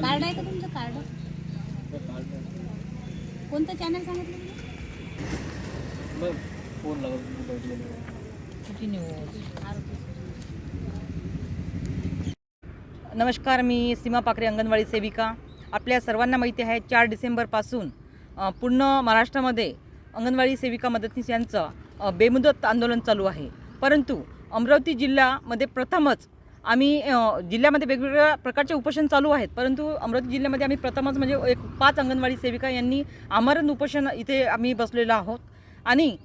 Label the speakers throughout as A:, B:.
A: Card आहे का तुमचं कार्ड? कोणतं चॅनल सांगितलं
B: नमस्कार मी सीमा पाकरे अंगणवाडी सेविका. आपल्या सर्वांना माहिती आहे चार डिसेंबरपासून पूर्ण महाराष्ट्रामध्ये अंगणवाडी सेविका मदतनीस यांचं बेमुदत आंदोलन चालू आहे. परंतु अमरावती जिल्ह्यामध्ये प्रथमच आम्ही जिल्ह्यामध्ये वेगवेगळ्या प्रकारचे उपोषण चालू आहेत. परंतु अमरावती जिल्ह्यामध्ये आम्ही प्रथमच म्हणजे एक पाच अंगणवाडी सेविका यांनी आमरण उपोषण इथे आम्ही बसलेलो आहोत. आणि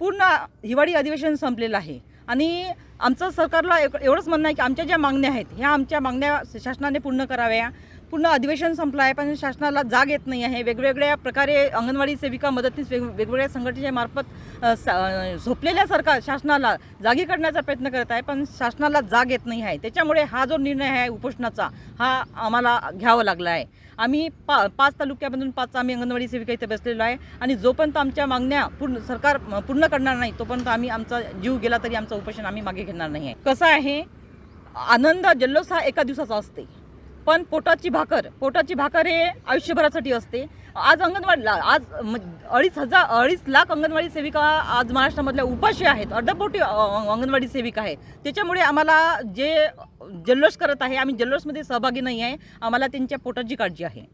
B: पूर्ण हिवाळी अधिवेशन संपलेलं आहे. आणि आमचं सरकारला एक- एवढंच म्हणणं आहे की आमच्या ज्या मागण्या आहेत ह्या आमच्या मागण्या शासनाने पूर्ण कराव्या. पूर्ण अधिवेशन संपलं आहे पण शासनाला जाग येत नाही आहे. वेगवेगळ्या प्रकारे अंगणवाडी सेविका मदतनीस वेग वेगवेगळ्या संघटनेच्या मार्फत सा- झोपलेल्या सरकार शासनाला जागी करण्याचा प्रयत्न करत आहे पण शासनाला जाग येत नाही आहे. त्याच्यामुळे हा जो निर्णय आहे उपोषणाचा हा आम्हाला घ्यावा लागला आहे. आम्ही पा पाच तालुक्यामधून पाच आम्ही अंगणवाडी सेविका इथे बसलेलो आहे आणि जोपर्यंत आमच्या मागण्या पूर्ण सरकार पूर्ण करणार नाही तोपर्यंत आम्ही आमचा जीव गेला तरी आमचं उपोषण आम्ही मागे घेणार नाही आहे कसं आहे आनंद जल्लोष हा एका दिवसाचा असते. पण पोटाची भाकर पोटाची भाकर हे आयुष्यभरासाठी असते. आज अंगणवाडीला आज म- अडीच हजार अडीच लाख अंगणवाडी सेविका आज महाराष्ट्रामधल्या उपाशी आहेत. अर्धपोटी अंगणवाडी सेविका आहे त्याच्यामुळे आम्हाला जे जल्लोष करत आहे आम्ही जल्लोषमध्ये सहभागी नाही आहे. आम्हाला त्यांच्या पोटाची काळजी आहे.